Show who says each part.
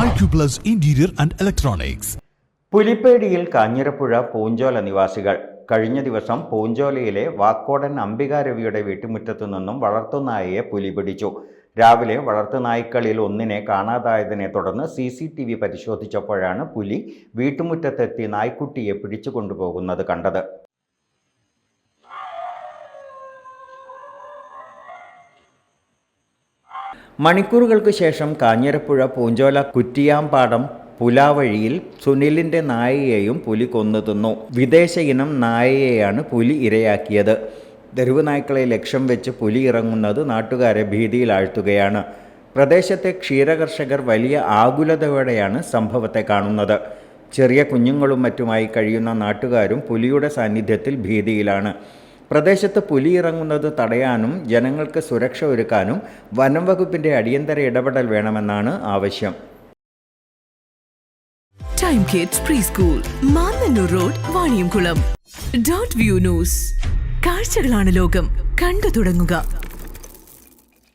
Speaker 1: Acuplus Interior and Electronics.
Speaker 2: പുലിപ്പേടിയിൽ Kanjirapuzha Poonchola നിവാസികൾ. കഴിഞ്ഞ ദിവസം പൂഞ്ചോലയിലെ വാക്കോടൻ അംബികാരവിയുടെ വീട്ടുമുറ്റത്തു നിന്നും വളർത്തുനായയെ പുലി പിടിച്ചു. രാവിലെ വളർത്തുനായ്ക്കളിൽ ഒന്നിനെ കാണാതായതിനെ തുടർന്ന് സി സി ടി വി പരിശോധിച്ചപ്പോഴാണ് പുലി വീട്ടുമുറ്റത്തെത്തി നായ്ക്കുട്ടിയെ പിടിച്ചു കൊണ്ടുപോകുന്നത് കണ്ടത്. മണിക്കൂറുകൾക്ക് ശേഷം കാഞ്ഞിരപ്പുഴ പൂഞ്ചോല കുറ്റിയാമ്പാടം പുലാവഴിയിൽ സുനിലിന്റെ നായയെയും പുലി കൊന്നു തിന്നു വിദേശ ഇനം നായയെയാണ് പുലി ഇരയാക്കിയത്. തെരുവ് നായ്ക്കളെ ലക്ഷ്യം വെച്ച് പുലി ഇറങ്ങുന്നത് നാട്ടുകാരെ ഭീതിയിലാഴ്ത്തുകയാണ് പ്രദേശത്തെ ക്ഷീരകർഷകർ വലിയ ആകുലതയോടെയാണ് സംഭവത്തെ കാണുന്നത്. ചെറിയ കുഞ്ഞുങ്ങളും മറ്റുമായി കഴിയുന്ന നാട്ടുകാരും പുലിയുടെ സാന്നിധ്യത്തിൽ ഭീതിയിലാണ്. പ്രദേശത്ത് പുലി ഇറങ്ങുന്നത് തടയാനും ജനങ്ങൾക്ക് സുരക്ഷ ഒരുക്കാനും വനം വകുപ്പിന്റെ അടിയന്തര ഇടപെടൽ വേണമെന്നാണ് ആവശ്യം.
Speaker 3: Time kids pre school road Vaniyamkulam dot view news കാഴ്ചകളാണ് ലോകം. കണ്ടു തുടങ്ങുക.